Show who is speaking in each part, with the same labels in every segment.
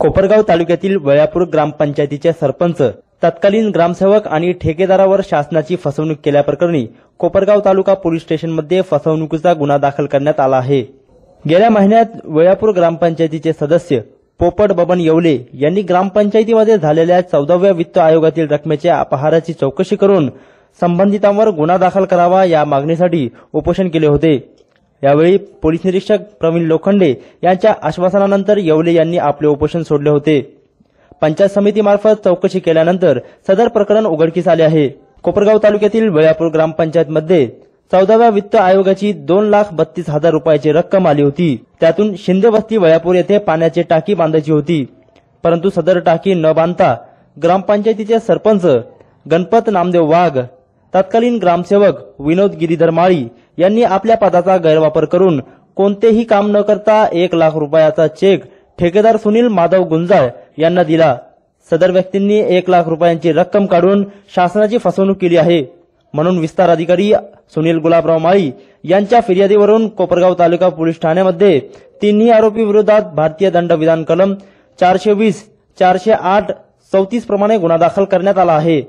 Speaker 1: कोपरगाव तालुक्यातील वळ्यापूर ग्रामपंचायतीचे सरपंच तत्कालीन ग्रामसेवक आणि ठेकेदारावर शासनाची फसवणूक केल्याप्रकरणी कोपरगाव तालुका पोलीस स्टेशनमध्ये फसवणुकीचा गुन्हा दाखल करण्यात आला आहे. गेल्या महिन्यात वळापूर ग्रामपंचायतीचे सदस्य पोपट बबन येवले यांनी ग्रामपंचायतीमध्ये झालेल्या चौदाव्या वित्त आयोगातील रकमेच्या अपहाराची चौकशी करून संबंधितांवर गुन्हा दाखल करावा या मागणीसाठी उपोषण केले होते. यावेळी पोलीस निरीक्षक प्रवीण लोखंडे यांच्या आश्वासनानंतर येवले यांनी आपले उपोषण सोडले होते. पंचायत समितीमार्फत चौकशी केल्यानंतर सदर प्रकरण उघडकीस आले आहे. कोपरगाव तालुक्यातील वेळापूर ग्रामपंचायतमध्ये चौदाव्या वित्त आयोगाची दोन लाख बत्तीस हजार रुपयाची रक्कम आली होती. त्यातून शिंदे वस्ती वळापूर येथे पाण्याची टाकी बांधायची होती. परंतु सदर टाकी न बांधता ग्रामपंचायतीचे सरपंच गणपत नामदेव वाघ तत्कालीन ग्रामसेवक विनोद गिरीधर माळी यांनी आपल्या पदाचा गैरवापर करून कोणतेही काम न करता एक लाख रुपयाचा चेक ठेकेदार सुनील माधव गुंजाळ यांना दिला. सदर व्यक्तींनी एक लाख रुपयांची रक्कम काढून शासनाची फसवणूक केली आहे. म्हणून विस्तार अधिकारी सुनील गुलाबराव माळी यांच्या फिर्यादीवरून कोपरगाव तालुका पोलीस ठाण्यामध्ये तिन्ही आरोपी विरोधात भारतीय दंड विधान कलम चारशे वीस चारशे आठ चौतीस प्रमाणे गुन्हा दाखल करण्यात आला आहे.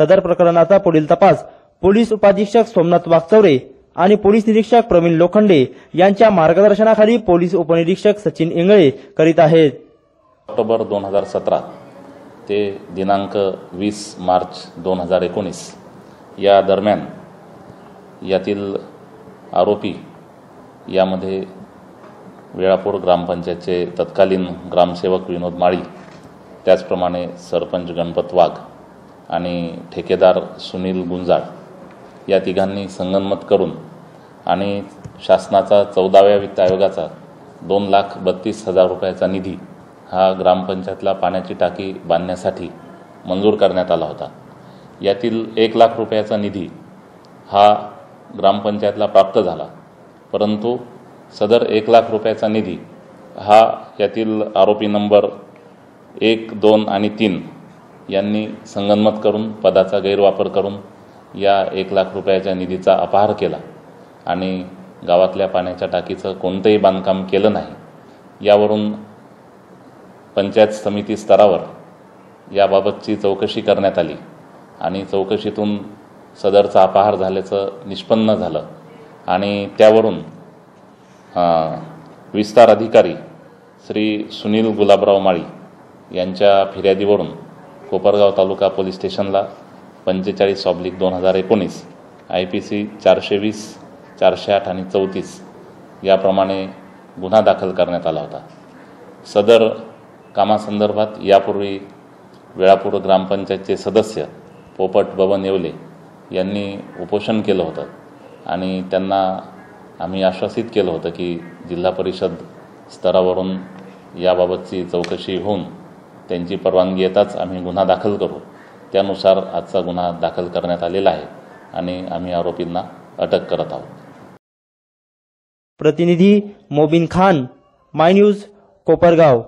Speaker 1: सदर प्रकरणाचा पुढील तपास पोलीस उपाधीक्षक सोमनाथ वागचौरे आणि पोलीस निरीक्षक प्रवीण लोखंडे यांच्या मार्गदर्शनाखाली पोलीस उपनिरीक्षक सचिन इंगळे करीत आहेत.
Speaker 2: ऑक्टोबर दोन हजार सतरा ते दिनांक वीस मार्च दोन हजार एकोणीस या दरम्यान यातील आरोपी यामध्ये वेळापूर ग्रामपंचायतचे तत्कालीन ग्रामसेवक विनोद माळी त्याचप्रमाणे सरपंच गणपत वाघ आणि ठेकेदार सुनील गुंजाळ या तिघांनी संगनमत करून आणि शासनाचा चौदाव्या वित्त आयोगाचा दोन लाख बत्तीस हजार रुपयाचा निधी हा ग्रामपंचायतला पाण्याची टाकी बांधण्यासाठी मंजूर करण्यात आला होता. यातील एक लाख रुपयाचा निधी हा ग्रामपंचायतला प्राप्त झाला. परंतु सदर एक लाख रुपयाचा निधी हा यातील आरोपी नंबर एक दोन आणि तीन यांनी संगनमत करून पदाचा गैरवापर करून या एक लाख रुपयाच्या निधीचा अपहार केला. आणि गावातल्या पाण्याच्या टाकीचं कोणतंही बांधकाम केलं नाही. यावरून पंचायत समिती स्तरावर याबाबतची चौकशी करण्यात आली. आणि चौकशीतून सदरचा अपहार झाल्याचं निष्पन्न झालं. आणि त्यावरून विस्तार अधिकारी श्री सुनील गुलाबराव माळी यांच्या फिर्यादीवरून कोपरगाव तालुका पोलीस स्टेशनला पंचेचाळीस ऑब्लिक दोन हजार एकोणीस आय पी सी चारशे वीस चारशे आठ आणि चौतीस याप्रमाणे गुन्हा दाखल करण्यात आला होता. सदर कामासंदर्भात यापूर्वी वेळापूर ग्रामपंचायतचे सदस्य पोपट बबन येवले यांनी उपोषण केलं होतं आणि त्यांना आम्ही आश्वासित केलं होतं की जिल्हा परिषद स्तरावरून याबाबतची चौकशी होऊन त्यांची परवानगी येताच आम्ही गुन्हा दाखल करू. त्यानुसार आजचा गुन्हा दाखल करण्यात आलेला आहे आणि आम्ही आरोपींना अटक करत आहोत.
Speaker 1: प्रतिनिधी मोबिन खान माय न्यूज कोपरगाव.